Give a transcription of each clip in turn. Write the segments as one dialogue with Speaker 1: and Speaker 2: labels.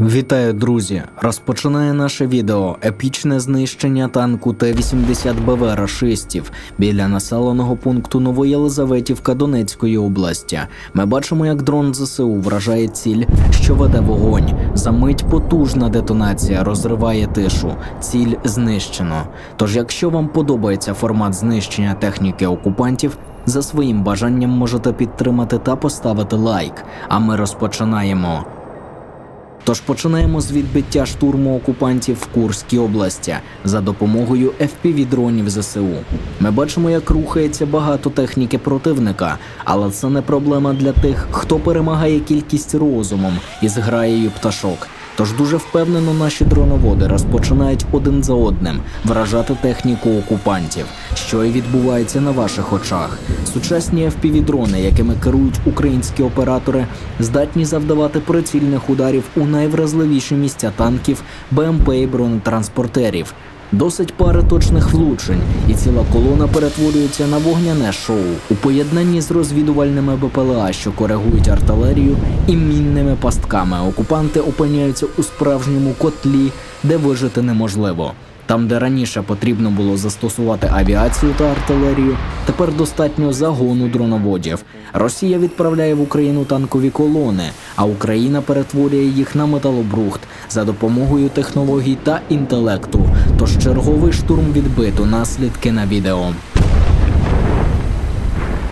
Speaker 1: Вітаю, друзі! Розпочинає наше відео епічне знищення танку Т-80БВ рашистів біля населеного пункту Новоєлизаветівка Донецької області. Ми бачимо, як дрон ЗСУ вражає ціль, що веде вогонь. За мить потужна детонація розриває тишу. Ціль знищено. Тож, якщо вам подобається формат знищення техніки окупантів, за своїм бажанням можете підтримати та поставити лайк. А ми розпочинаємо. Тож починаємо з відбиття штурму окупантів в Курській області за допомогою FPV-дронів ЗСУ. Ми бачимо, як рухається багато техніки противника, але це не проблема для тих, хто перемагає кількість розумом із граєю пташок. Тож дуже впевнено наші дроноводи розпочинають один за одним вражати техніку окупантів, що і відбувається на ваших очах. Сучасні FPV-дрони, якими керують українські оператори, здатні завдавати прицільних ударів у найвразливіші місця танків, БМП і бронетранспортерів. Досить пари точних влучень, і ціла колона перетворюється на вогняне шоу у поєднанні з розвідувальними БПЛА, що коригують артилерію, і мінними пастками. Окупанти опиняються у справжньому котлі, де вижити неможливо. Там, де раніше потрібно було застосувати авіацію та артилерію, тепер достатньо загону дроноводів. Росія відправляє в Україну танкові колони, а Україна перетворює їх на металобрухт за допомогою технологій та інтелекту. Тож черговий штурм відбито наслідки на відео.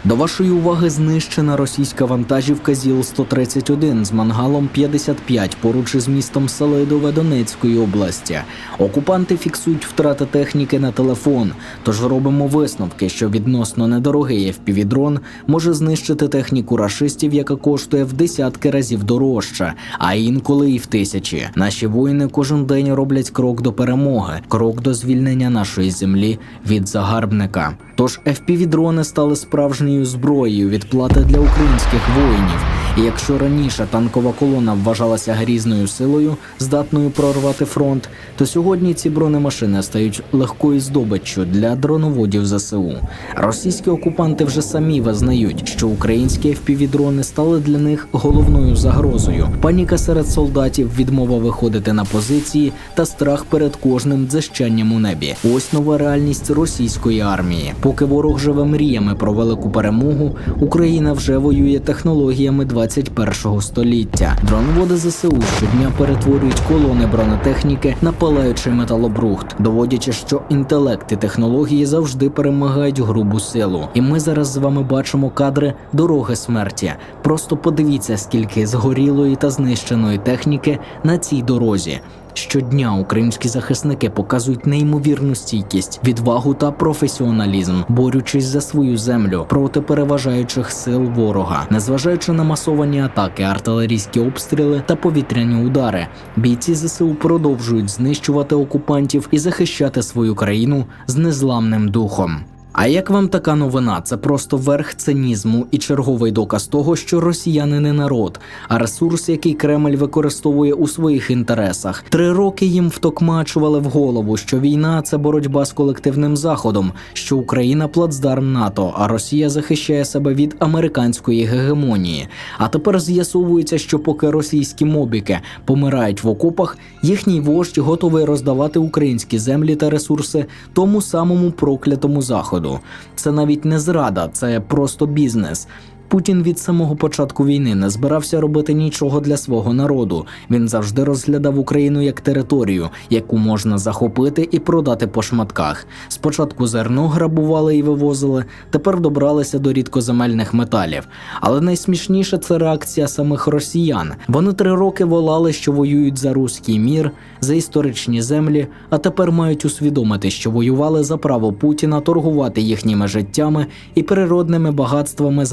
Speaker 1: До вашої уваги знищена російська вантажівка ЗІЛ-131 з мангалом 55 поруч із містом Селидове Донецької області. Окупанти фіксують втрати техніки на телефон, тож робимо висновки, що відносно недорогий FPV-дрон може знищити техніку рашистів, яка коштує в десятки разів дорожче, а інколи і в тисячі. Наші воїни кожен день роблять крок до перемоги, крок до звільнення нашої землі від загарбника. Тож FPV-дрони стали справжньою зброєю відплати для українських воїнів. Якщо раніше танкова колона вважалася грізною силою, здатною прорвати фронт, то сьогодні ці бронемашини стають легкою здобиччю для дроноводів ЗСУ. Російські окупанти вже самі визнають, що українські FPV-дрони стали для них головною загрозою. Паніка серед солдатів, відмова виходити на позиції та страх перед кожним дзищанням у небі. Ось нова реальність російської армії. Поки ворог живе мріями про велику перемогу, Україна вже воює технологіями 21 століття. Дронводи ЗСУ щодня перетворюють колони бронетехніки на палаючий металобрухт, доводячи, що інтелект і технології завжди перемагають грубу силу. І ми зараз з вами бачимо кадри дороги смерті. Просто подивіться, скільки згорілої та знищеної техніки на цій дорозі. Щодня українські захисники показують неймовірну стійкість, відвагу та професіоналізм, борючись за свою землю проти переважаючих сил ворога, незважаючи на масовані атаки, артилерійські обстріли та повітряні удари. Бійці ЗСУ продовжують знищувати окупантів і захищати свою країну з незламним духом. А як вам така новина? Це просто верх цинізму і черговий доказ того, що росіяни не народ, а ресурс, який Кремль використовує у своїх інтересах. Три роки їм втокмачували в голову, що війна це боротьба з колективним заходом, що Україна плацдарм НАТО, а Росія захищає себе від американської гегемонії. А тепер з'ясовується, що поки російські мобіки помирають в окопах, їхній вождь готовий роздавати українські землі та ресурси тому самому проклятому заходу. Це навіть не зрада, це просто бізнес. Путін від самого початку війни не збирався робити нічого для свого народу. Він завжди розглядав Україну як територію, яку можна захопити і продати по шматках. Спочатку зерно грабували і вивозили, тепер добралися до рідкоземельних металів. Але найсмішніше це реакція самих росіян. Вони три роки волали, що воюють за руський мір, за історичні землі, а тепер мають усвідомити, що воювали за право Путіна торгувати їхніми життями і природними багатствами з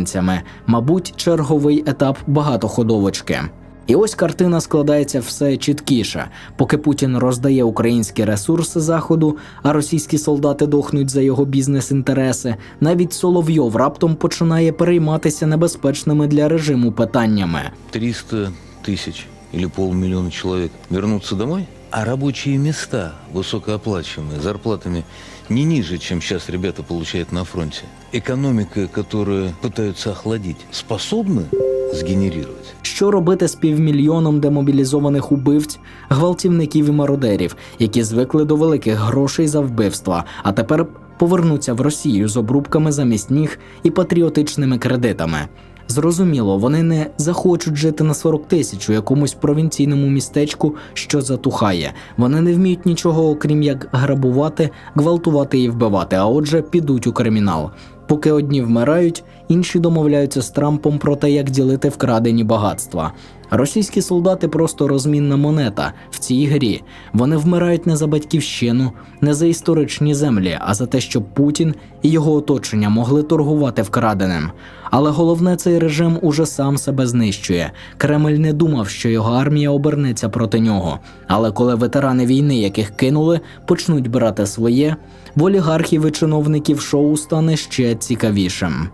Speaker 1: американцями. Мабуть, черговий етап багатоходовочки. І ось картина складається все чіткіше. Поки Путін роздає українські ресурси заходу, а російські солдати дохнуть за його бізнес-інтереси, навіть Соловйов раптом починає перейматися небезпечними для режиму питаннями.
Speaker 2: 300 тысяч или полмиллиона человек вернутся домой, а рабочие места, высокооплачиваемые, зарплатами не ниже, чем сейчас ребята получают на фронте. Экономика, которую пытаются охладить, способны сгенерировать.
Speaker 1: Що робити з півмільйоном демобілізованих убивць, гвалтівників і мародерів, які звикли до великих грошей за вбивства, а тепер повернуться в Росію з обрубками замість ніг і патріотичними кредитами? Зрозуміло, вони не захочуть жити на 40 тисяч у якомусь провінційному містечку, що затухає. Вони не вміють нічого, окрім як грабувати, гвалтувати і вбивати, а отже, підуть у кримінал. Поки одні вмирають, інші домовляються з Трампом про те, як ділити вкрадені багатства. Російські солдати просто розмінна монета в цій грі. Вони вмирають не за батьківщину, не за історичні землі, а за те, щоб Путін і його оточення могли торгувати вкраденим. Але головне, цей режим уже сам себе знищує. Кремль не думав, що його армія обернеться проти нього. Але коли ветерани війни, яких кинули, почнуть брати своє, в олігархів і чиновників шоу стане ще цікавішим.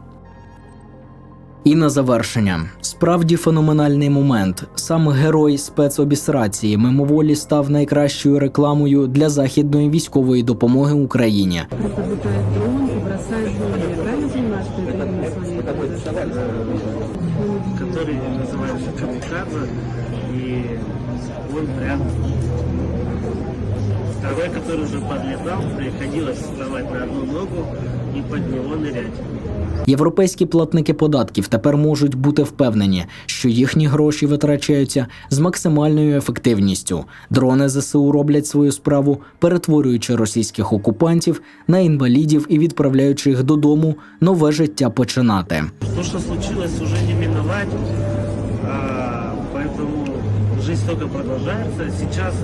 Speaker 1: І на завершення справді феноменальний момент. Сам герой спецобісрації мимоволі став найкращою рекламою для західної військової допомоги Україні.
Speaker 3: Просто летает дрон и бросает бомбы. Я правильно понимаю, что это именно с вами произошло?
Speaker 4: который называется Камикадзе, и он прям второй, который уже подлетал, приходилось вставать на одну ногу и под него нырять.
Speaker 1: Європейські платники податків тепер можуть бути впевнені, що їхні гроші витрачаються з максимальною ефективністю. Дрони ЗСУ роблять свою справу, перетворюючи російських окупантів на інвалідів і відправляючи їх додому нове життя починати.
Speaker 4: То, что случилось, уже не миновать, а, поэтому жизнь только продолжается. Сейчас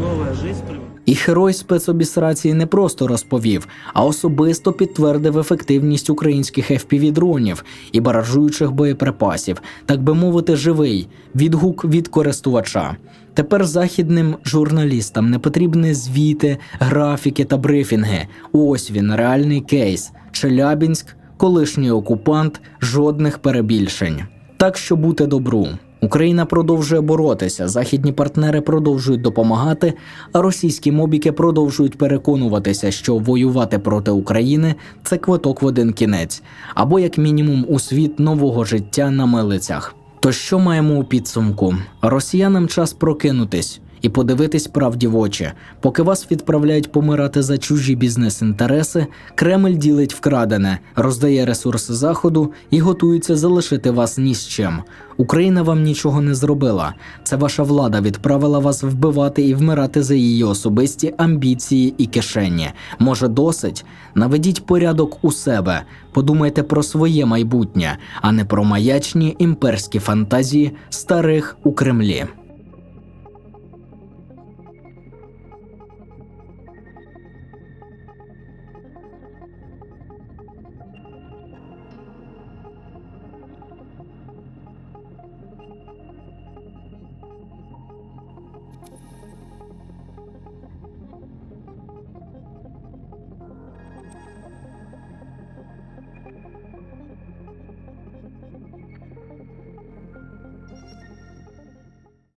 Speaker 4: новая жизнь при-
Speaker 1: І герой спецобісрації не просто розповів, а особисто підтвердив ефективність українських fpv дронів і баражуючих боєприпасів, так би мовити, живий відгук від користувача. Тепер західним журналістам не потрібні звіти, графіки та брифінги. Ось він, реальний кейс. Челябінськ, колишній окупант, жодних перебільшень. Так що бути добру. Україна продовжує боротися, західні партнери продовжують допомагати, а російські мобіки продовжують переконуватися, що воювати проти України це квиток в один кінець, або як мінімум у світ нового життя на милицях. То що маємо у підсумку? Росіянам час прокинутись і подивитись правді в очі. Поки вас відправляють помирати за чужі бізнес-інтереси, Кремль ділить вкрадене, роздає ресурси заходу і готується залишити вас ні з чим. Україна вам нічого не зробила. Це ваша влада відправила вас вбивати і вмирати за її особисті амбіції і кишені. Може, досить? Наведіть порядок у себе. Подумайте про своє майбутнє, а не про маячні імперські фантазії старих у Кремлі.